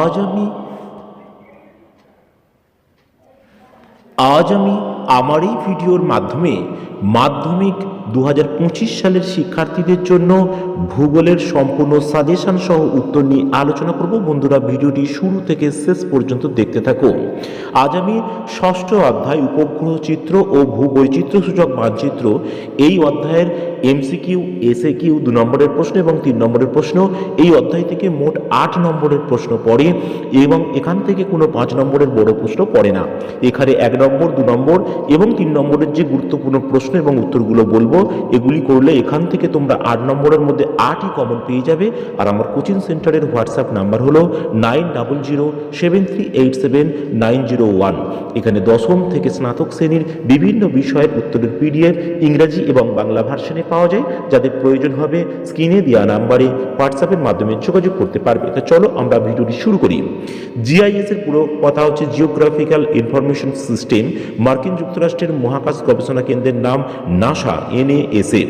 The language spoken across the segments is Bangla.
আজ আমি আজ আমি আমার এই ভিডিওর মাধ্যমে মাধ্যমিক দু হাজার পঁচিশ সালের শিক্ষার্থীদের জন্য ভূগোলের সম্পূর্ণ সাজেশন সহ উত্তর নিয়ে আলোচনা করব। বন্ধুরা, ভিডিওটি শুরু থেকে শেষ পর্যন্ত দেখতে থাকো। আজ আমি ষষ্ঠ অধ্যায় উপগ্রহ চিত্র ও ভূবৈচিত্র্য সূচক মানচিত্র এই অধ্যায়ের এমসিকিউ এসএ কিউ দু নম্বরের প্রশ্ন এবং তিন নম্বরের প্রশ্ন। এই অধ্যায় থেকে মোট আট নম্বরের প্রশ্ন পড়ে এবং এখান থেকে কোনো পাঁচ নম্বরের বড় প্রশ্ন পড়ে না। এখানে এক নম্বর, দু নম্বর এবং তিন নম্বরের যে গুরুত্বপূর্ণ প্রশ্ন এবং উত্তরগুলো বলব, এগুলি করলে এখান থেকে তোমরা আট নম্বরের মধ্যে আটই কমন পেয়ে যাবে। আর আমার কোচিং সেন্টারের হোয়াটসঅ্যাপ নাম্বার হলো nine double zero seven three eight seven nine zero one. এখানে দশম থেকে স্নাতক শ্রেণির বিভিন্ন বিষয়ের উত্তরের পিডিএফ, ইংরাজি এবং বাংলা ভার্সনে পাওয়া যায়, যাদের প্রয়োজন হবে স্ক্রিনে দেওয়া নাম্বারে হোয়াটসঅ্যাপের মাধ্যমে যোগাযোগ করতে পারবে। তো চলো আমরা ভিডিওটি শুরু করি। জিআইএস এর পুরো কথা হচ্ছে জিওগ্রাফিক্যাল ইনফরমেশন সিস্টেম মার্কিন যুক্তরাষ্ট্রের মহাকাশ গবেষণা কেন্দ্রের নাম নাসা এনএএসএ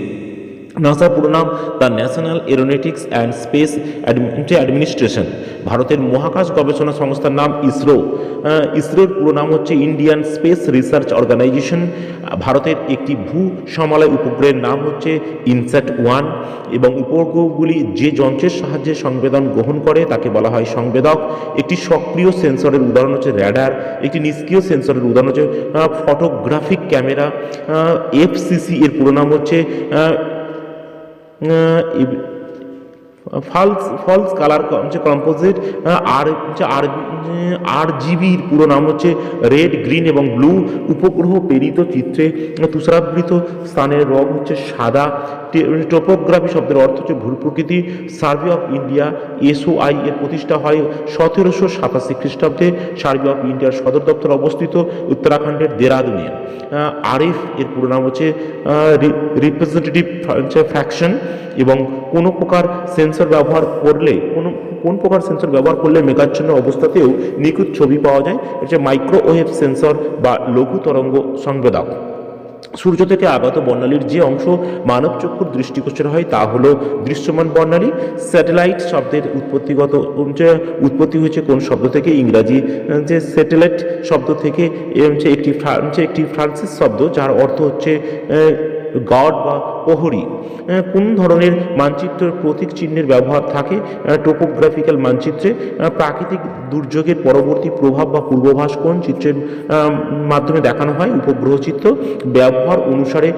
নাসার পুরো নাম the National Aeronautics and Space Administration ভারতের মহাকাশ গবেষণা সংস্থার নাম ইসরো ইসরোর পুরো নাম হচ্ছে ইন্ডিয়ান স্পেস রিসার্চ অর্গানাইজেশন ভারতের একটি ভূ সমালয় উপগ্রহের নাম হচ্ছে ইনস্যাট ওয়ান এবং উপগ্রহগুলি যে যন্ত্রের সাহায্যে সংবেদন গ্রহণ করে তাকে বলা হয় সংবেদক। একটি সক্রিয় সেন্সরের উদাহরণ হচ্ছে র্যাডার, একটি নিষ্ক্রিয় সেন্সরের উদাহরণ হচ্ছে ফটোগ্রাফিক ক্যামেরা এফসিসি এর পুরো নাম হচ্ছে ফলস ফলস কালার হচ্ছে কম্পোজিট আর হচ্ছে আর আর জিবির পুরো নাম হচ্ছে রেড গ্রিন এবং ব্লু উপগ্রহ পেরিত চিত্রে তুষারাবৃত স্থানের রং হচ্ছে সাদা টোপোগ্রাফি শব্দের অর্থ হচ্ছে ভূ প্রকৃতি সার্ভে অফ ইন্ডিয়া এসওআই এর প্রতিষ্ঠা হয় সতেরোশো সাতাশি খ্রিস্টাব্দে। সার্ভে অফ ইন্ডিয়ার সদর দপ্তর অবস্থিত উত্তরাখণ্ডের দেরাদুনে। আরএফ এর পুরো নাম হচ্ছে রিপ্রেজেন্টেটিভ ফ্যাকশন এবং কোনো প্রকার সেন্সর ব্যবহার করলে, কোনো, কোন প্রকার সেন্সর ব্যবহার করলে মেঘাচ্ছন্ন অবস্থাতেও নিখুঁত ছবি পাওয়া যায়? এটা মাইক্রোওয়েভ সেন্সর বা লঘু তরঙ্গ সংবেদক। সূর্য থেকে আগত বর্ণালীর যে অংশ মানব চক্ষুর দৃষ্টিগোচর হয়, তা হলো দৃশ্যমান বর্ণালী। স্যাটেলাইট শব্দের উৎপত্তিগত উৎপত্তি হয়েছে কোন শব্দ থেকে? ইংরাজি যে স্যাটেলাইট শব্দ থেকে একটি একটি ফ্রান্সিস শব্দ, যার অর্থ হচ্ছে গড বা প্রহরী। কোন ধরনের মানচিত্রের প্রতীক চিহ্নের ব্যবহার থাকে? টোপোগ্রাফিক্যাল মানচিত্রে। প্রাকৃতিক দুর্যোগের পরবর্তী প্রভাব বা পূর্বাভাস কোন চিত্রের মাধ্যমে দেখানো হয়? উপগ্রহ চিত্র। ব্যবহার অনুসারে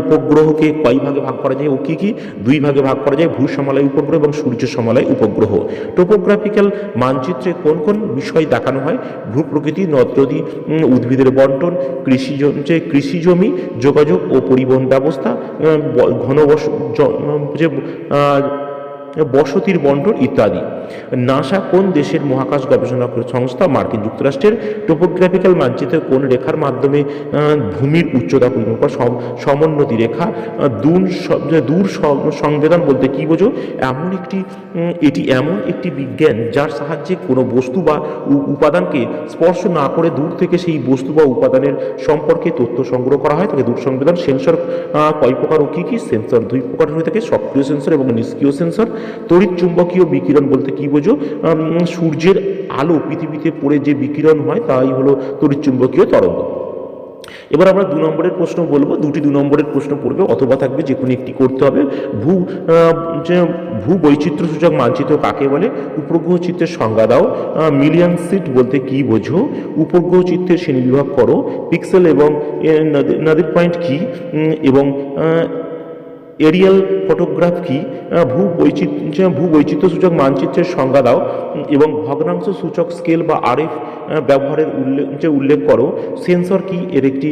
উপগ্রহকে কয় ভাগে ভাগ করা যায় ও কী কী? দুই ভাগে ভাগ করা যায় ভূ সমালয় উপগ্রহ এবং সূর্য সমালয় উপগ্রহ। টোপোগ্রাফিক্যাল মানচিত্রে কোন কোন বিষয় দেখানো হয়? ভূ প্রকৃতি নদ উদ্ভিদের বন্টন কৃষি যে কৃষি জমি যোগাযোগ ও পরিবহন ব্যবস্থা জ- যে বসতির বন্টন ইত্যাদি। নাসা কোন দেশের মহাকাশ গবেষণা সংস্থা? মার্কিন যুক্তরাষ্ট্রের টোপোগ্রাফিক্যাল মানচিত্রে কোন রেখার মাধ্যমে ভূমির উচ্চতা পরিমাপ করা সমোন্নতি রেখা দূর দূর সংবেদন বলতে কি বোঝো? এমন একটি এটি এমন একটি বিজ্ঞান যার সাহায্যে কোনো বস্তু বা উপাদানকে স্পর্শ না করে দূর থেকে সেই বস্তু বা উপাদানের সম্পর্কে তথ্য সংগ্রহ করা হয়। তাকে দূর সংবেদন সেন্সর কয় প্রকার ও কী কী? সেন্সর দুই প্রকার হয়ে থাকে, সক্রিয় সেন্সর এবং নিষ্ক্রিয় সেন্সর। তড়িৎ চুম্বকীয় বিকিরণ বলতে কি বোঝো? সূর্যের আলো পৃথিবীতে পড়ে যে বিকিরণ হয়, তাই হলো তড়িৎ চুম্বকীয় তরঙ্গ। এবার আমরা দু নম্বরের প্রশ্ন বলব, দুটি দু নম্বরের প্রশ্ন পড়বে, অথবা থাকবে যে কোনো একটি করতে হবে। ভূ যে ভূ বৈচিত্র্য সূচক মানচিত্র কাকে বলে? উপগ্রহ চিত্রের সংজ্ঞা দাও। মিলিয়ন সিট বলতে কি বোঝো? উপগ্রহ চিত্রের শ্রেণি বিভাগ করো। পিক্সেল এবং নদীর পয়েন্ট কি? এবং এরিয়াল ফটোগ্রাফ কি? ভূ বৈচিত্র্য ভূ বৈচিত্র্য সূচক মানচিত্রের সংজ্ঞা দাও এবং ভগ্নাংশ সূচক স্কেল বা আরএফ ব্যবহারের উল্লেখ উল্লেখ করো সেন্সর কি? এর একটি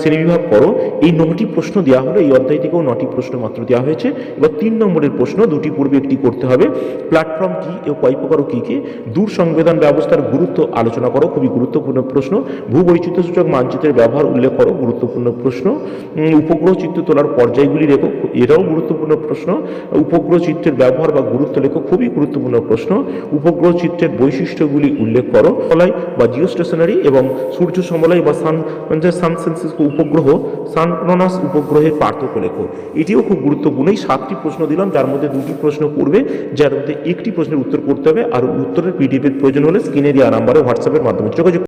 শ্রেণীবিভাগ করো। এই নটি প্রশ্ন দেওয়া হলো, এই অধ্যায় থেকেও নটি প্রশ্ন মাত্র দেওয়া হয়েছে। এবার তিন নম্বরের প্রশ্ন, দুটি পূর্বে একটি করতে হবে। প্ল্যাটফর্ম কি ও কয় প্রকার ও কী কী? দূর সংবেদন ব্যবস্থার গুরুত্ব আলোচনা করো, খুবই গুরুত্বপূর্ণ প্রশ্ন। ভূ বৈচিত্র্য সূচক মানচিত্রের ব্যবহার উল্লেখ করো, গুরুত্বপূর্ণ প্রশ্ন। উপগ্রহ চিত্র তোলার পর্যায়গুলি রেখো এটাও গুরুত্বপূর্ণ প্রশ্ন। উপগ্রহ চিত্রের ব্যবহার বা গুরুত্ব লেখো খুবই গুরুত্বপূর্ণ প্রশ্ন। উপগ্রহ চিত্রের বৈশিষ্ট্যগুলি উল্লেখ করো। সমলয় বা জিও স্টেশনারি এবং সূর্য সমলয় বা সান সানসেন্সিস উপগ্রহ সানক্রনাস উপগ্রহের পার্থক্য লেখো। এটিও খুব গুরুত্বপূর্ণ। এই সাতটি প্রশ্ন দিলাম, যার মধ্যে দুটি প্রশ্ন করবে যার মধ্যে একটি প্রশ্নের উত্তর করতে হবে, আর উত্তরের পিডিএফ এর প্রয়োজন হলে স্ক্রিনে দেওয়া নাম্বারে হোয়াটসঅ্যাপের মাধ্যমে যোগাযোগ